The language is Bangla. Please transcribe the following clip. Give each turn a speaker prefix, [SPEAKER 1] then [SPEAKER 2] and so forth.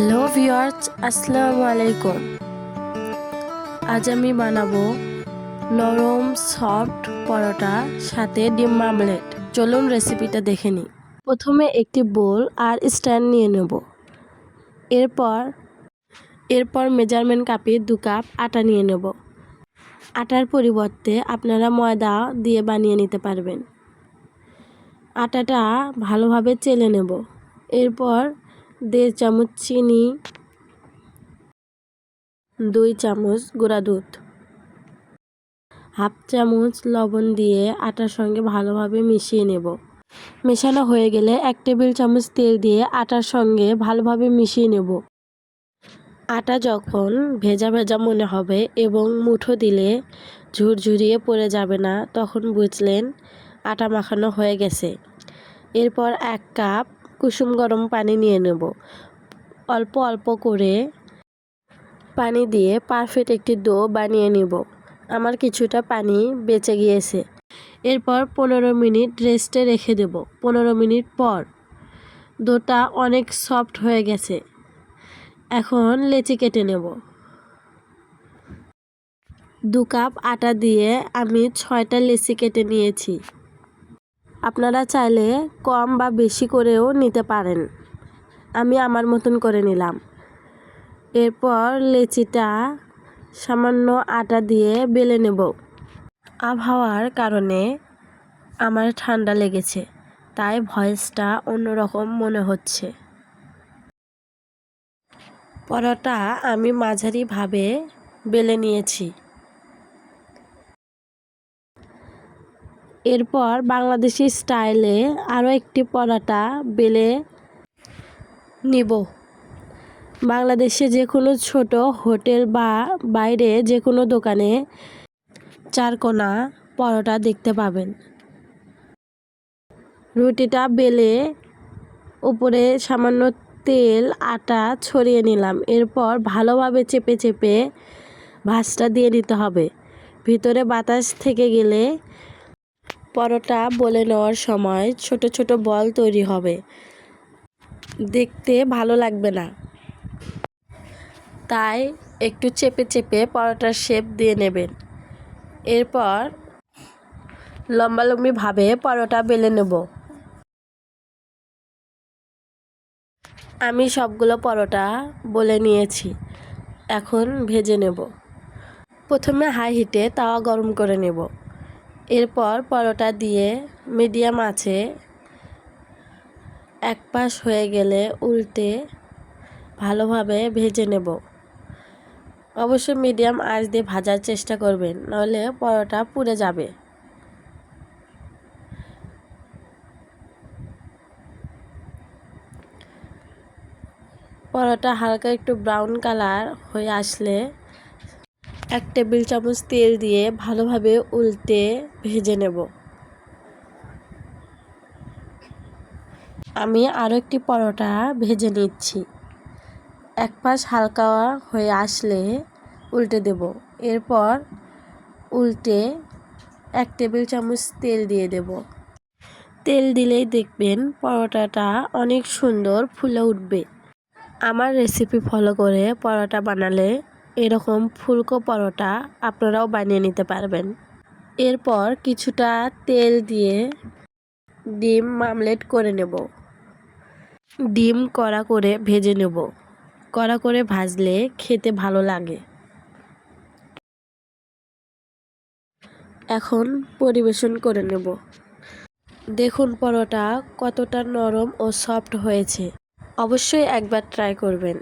[SPEAKER 1] হ্যালো ভিউয়ার্স আসসালামু আলাইকুম আজ আমি বানাবো নরম সফট পরোটা, সাথে ডিম মামলেট। চলুন রেসিপিটা দেখে নিই। প্রথমে একটি বোল আর স্ট্যান্ড নিয়ে নেব। এরপর এরপর মেজারমেন্ট কাপে দু কাপ আটা নিয়ে নেব। আটার পরিবর্তে আপনারা ময়দা দিয়ে বানিয়ে নিতে পারবেন। আটাটা ভালোভাবে চেলে নেব। এরপর দেড় চামচ চিনি, দুই চামচ গুঁড়া দুধ, হাফ চামচ লবণ দিয়ে আটার সঙ্গে ভালোভাবে মিশিয়ে নেব। মেশানো হয়ে গেলে এক টেবিল চামচ তেল দিয়ে আটার সঙ্গে ভালোভাবে মিশিয়ে নেব। আটা যখন ভেজা ভেজা মনে হবে এবং মুঠো দিলে ঝুরঝুরিয়ে পড়ে যাবে না, তখন বুঝলেন আটা মাখানো হয়ে গেছে। এরপর এক কাপ কুসুম গরম পানি নিয়ে নেব। অল্প অল্প করে পানি দিয়ে পারফেক্ট একটি ডো বানিয়ে নিব। আমার কিছুটা পানি বেঁচে গিয়েছে। এরপর পনেরো মিনিট রেস্টে রেখে দেব। পনেরো মিনিট পর ডোটা অনেক সফট হয়ে গেছে। এখন লেচি কেটে নেব। দু কাপ আটা দিয়ে আমি ছয়টা লেচি কেটে নিয়েছি। আপনারা চাইলে কম বা বেশি করেও নিতে পারেন। আমি আমার মতন করে নিলাম। এরপর লেচিটা সামান্য আটা দিয়ে বেলে নেব। আবহাওয়ার কারণে আমার ঠান্ডা লেগেছে, তাই ভয়েসটা অন্যরকম মনে হচ্ছে। পরোটা আমি মাঝারিভাবে বেলে নিয়েছি। এরপর বাংলাদেশি স্টাইলে আরও একটি পরোটা বেলে নিব। বাংলাদেশে যে কোনো ছোট হোটেল বা বাইরে যে কোনো দোকানে চারকোনা পরোটা দেখতে পাবেন। রুটিটা বেলে উপরে সামান্য তেল, আটা ছড়িয়ে নিলাম। এরপর ভালোভাবে চেপে চেপে ভাঁজটা দিয়ে নিতে হবে। ভিতরে বাতাস থেকে গেলে পরোটা বলে নেওয়ার সময় ছোট ছোট বল তৈরি হবে। দেখতে ভালো লাগবে না। তাই একটু চেপে চেপে পরোটার শেপ দিয়ে নেবেন। এরপর লম্বালম্বিভাবে পরোটা বেলে নেব। আমি সবগুলো পরোটা বলে নিয়েছি। এখন ভেজে নেব। প্রথমে হাই হিটে তাওয়া গরম করে নেব। এরপর পরোটা দিয়ে মিডিয়াম আছে এক পাশ হয়ে গেলে উল্টে ভালোভাবে ভেজে নেব। অবশ্যই মিডিয়াম আঁচ দিয়ে ভাজার চেষ্টা করবেন নাহলে পরোটা পুড়ে যাবে। পরোটা হালকা একটু ব্রাউন কালার হয়ে আসলে এক টেবিল চামচ তেল দিয়ে ভালোভাবে উল্টে ভেজে নেব। আমি আরও একটি পরোটা ভেজে নিচ্ছি। এক পাশ হালকা হয়ে আসলে উল্টে দেব। এরপর উল্টে এক টেবিল চামচ তেল দিয়ে দেব। তেল দিলেই দেখবেন পরোটাটা অনেক সুন্দর ফুলে উঠবে। আমার রেসিপি ফলো করে পরোটা বানালে এরকম ফুলকো পরোটা আপনারাও বানিয়ে নিতে পারবেন। এরপর কিছুটা তেল দিয়ে ডিম মামলেট করে নেব। ডিম কড়া করে ভেজে নেব। কড়া করে ভাজলে খেতে ভালো লাগে। এখন পরিবেশন করে নেব। দেখুন পরোটা কতটা নরম ও সফট হয়েছে। অবশ্যই একবার ট্রাই করবেন।